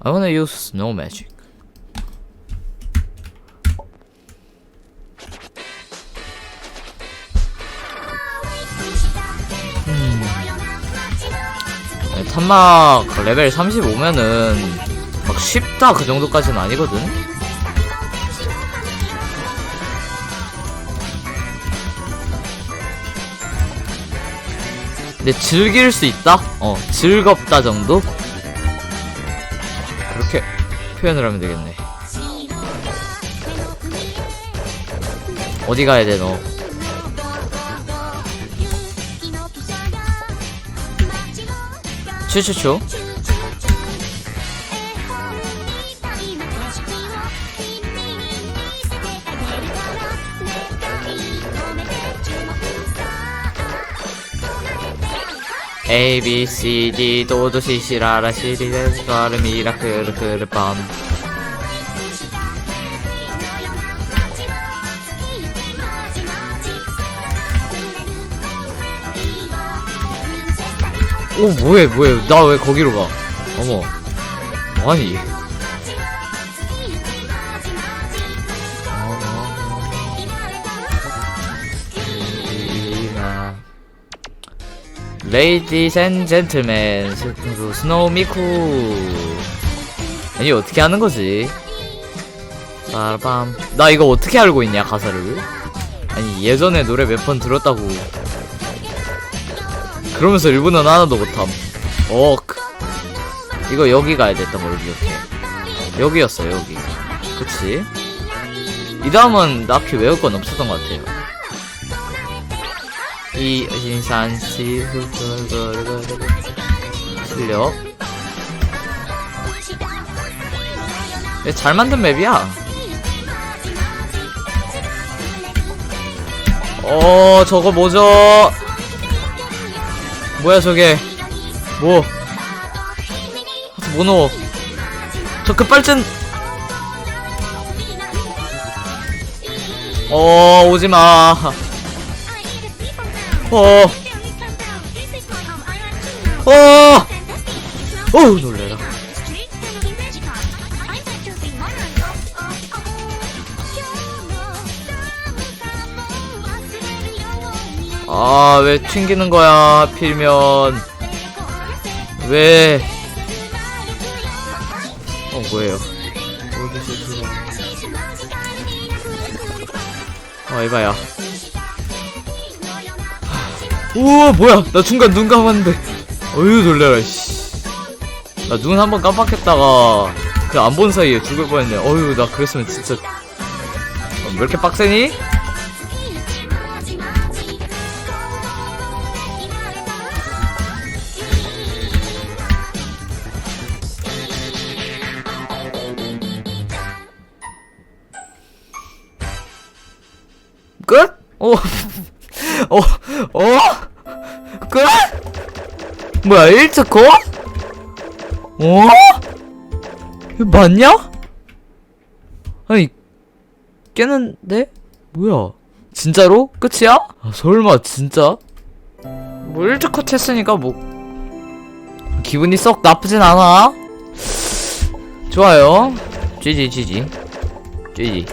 I wanna use snow magic. 네, 탄막 레벨 35면은 막 쉽다 그 정도까지는 아니거든. 근데 즐길 수 있다? 어, 즐겁다 정도? 그렇게 표현을 하면 되겠네. 어디 가야 돼, 너? 추추추. A B C D 도도 시시라라 시리데스 가르 미라클 크르 밤. 오 뭐해 뭐해. 나 왜 거기로 가? 어머. 뭐하니 레이디스 앤 젠틀맨 슬픈수 스노우 미쿠. 아니 어떻게 하는 거지? 빠밤. 나 이거 어떻게 알고 있냐 가사를? 아니 예전에 노래 몇 번 들었다고. 그러면서 일본어는 하나도 못함. 억. 이거 여기 가야 됐던 걸 기억해. 여기였어 여기. 그치? 이 다음은 딱히 외울 건 없었던 것 같아요 이 신산시 훌훌거르거르 실력? 야, 잘 만든 맵이야. 어 저거 뭐죠? 뭐야 저게? 뭐? 하트 뭐저 급발진 어 오지마 어 어! 어우 놀래라 아 왜 튕기는 거야 하필이면 왜 어, 뭐예요? 아, 에바야. 우와, 뭐야. 나 중간 눈 감았는데. 어휴, 놀래라, 씨. 나 눈 한번 깜빡했다가, 그 안 본 사이에 죽을 뻔했네. 어휴, 나 그랬으면 진짜. 어, 왜 이렇게 빡세니? 끝? 어, 어, 어? 끝? 뭐야, 1차 컷? 어? 이거 맞냐? 아니, 깨는데? 뭐야? 진짜로? 끝이야? 아, 설마, 진짜? 뭐 1차 컷 했으니까 뭐, 기분이 썩 나쁘진 않아. 좋아요. GG, GG. GG.